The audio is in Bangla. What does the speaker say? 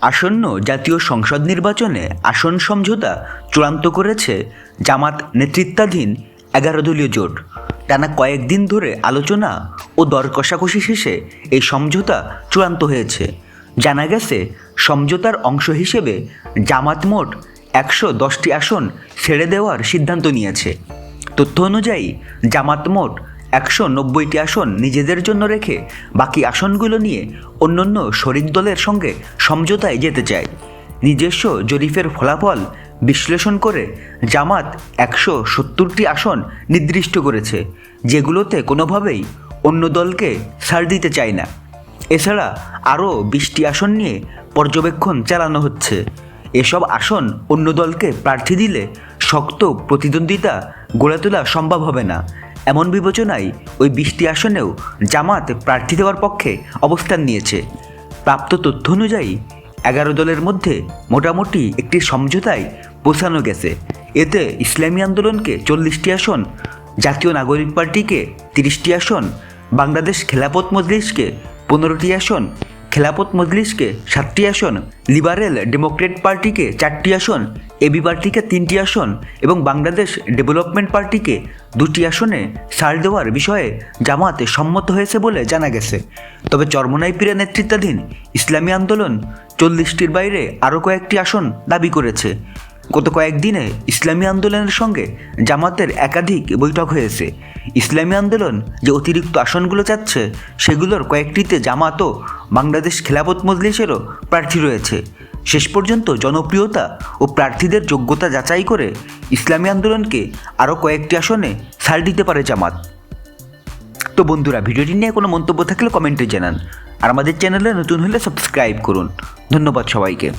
আসন্ন জাতীয় সংসদ নির্বাচনে আসন সমঝোতা চূড়ান্ত করেছে জামাত নেতৃত্বাধীন এগারো দলীয় জোট। টানা কয়েকদিন ধরে আলোচনা ও দর কষাকষি শেষে এই সমঝোতা চূড়ান্ত হয়েছে। জানা গেছে, সমঝোতার অংশ হিসেবে জামাত মোট একশো দশটি আসন ছেড়ে দেওয়ার সিদ্ধান্ত নিয়েছে। তথ্য অনুযায়ী, জামাত মোট একশো নব্বইটি আসন নিজেদের জন্য রেখে বাকি আসনগুলো নিয়ে অন্যান্য শরিক দলের সঙ্গে সমঝোতায় যেতে চায়। নিজস্ব জরিফের ফলাফল বিশ্লেষণ করে জামাত একশো সত্তরটি আসন নির্দিষ্ট করেছে, যেগুলোতে কোনোভাবেই অন্য দলকে ছাড় দিতে চায় না। এছাড়া আরও বিশটি আসন নিয়ে পর্যবেক্ষণ চালানো হচ্ছে। এসব আসন অন্য দলকে প্রার্থী দিলে শক্ত প্রতিদ্বন্দ্বিতা গড়ে তোলা সম্ভব হবে না এমন বিবেচনায় ওই বিশটি আসনেও জামাত প্রার্থী দেওয়ার পক্ষে অবস্থান নিয়েছে। প্রাপ্ত তথ্য অনুযায়ী, এগারো দলের মধ্যে মোটামুটি একটি সমঝোতায় পৌঁছানো গেছে। এতে ইসলামী আন্দোলনকে চল্লিশটি আসন, জাতীয় নাগরিক পার্টিকে তিরিশটি আসন, বাংলাদেশ খেলাপথ মজলিসকে পনেরোটি আসন খেলাপথ মজলিসকে সাতটি আসন, লিবারেল ডেমোক্রেট পার্টিকে চারটি আসন এবি পার্টিকে তিনটি আসন এবং বাংলাদেশ ডেভেলপমেন্ট পার্টিকে দুটি আসনে সার দেওয়ার বিষয়ে জামাতে সম্মত হয়েছে বলে জানা গেছে। তবে চরমনাই পীরা নেতৃত্বাধীন ইসলামী আন্দোলন চল্লিশটির বাইরে আরও কয়েকটি আসন দাবি করেছে। গত কয়েকদিনে ইসলামী আন্দোলনের সঙ্গে জামাতের একাধিক বৈঠক হয়েছে। ইসলামী আন্দোলন যে অতিরিক্ত আসনগুলো চাচ্ছে, সেগুলোর কয়েকটিতে জামাত ও বাংলাদেশ খেলাপথ মজলিসেরও প্রার্থী রয়েছে। শেষ পর্যন্ত জনপ্রিয়তা ও প্রার্থীদের যোগ্যতা যাচাই করে ইসলামী আন্দোলনকে আরও কয়েকটি আসনে ছাড় দিতে পারে জামাত। তো বন্ধুরা, ভিডিওটি নিয়ে কোনো মন্তব্য থাকলে কমেন্টে জানান। আর আমাদের চ্যানেলে নতুন হলে সাবস্ক্রাইব করুন। ধন্যবাদ সবাইকে।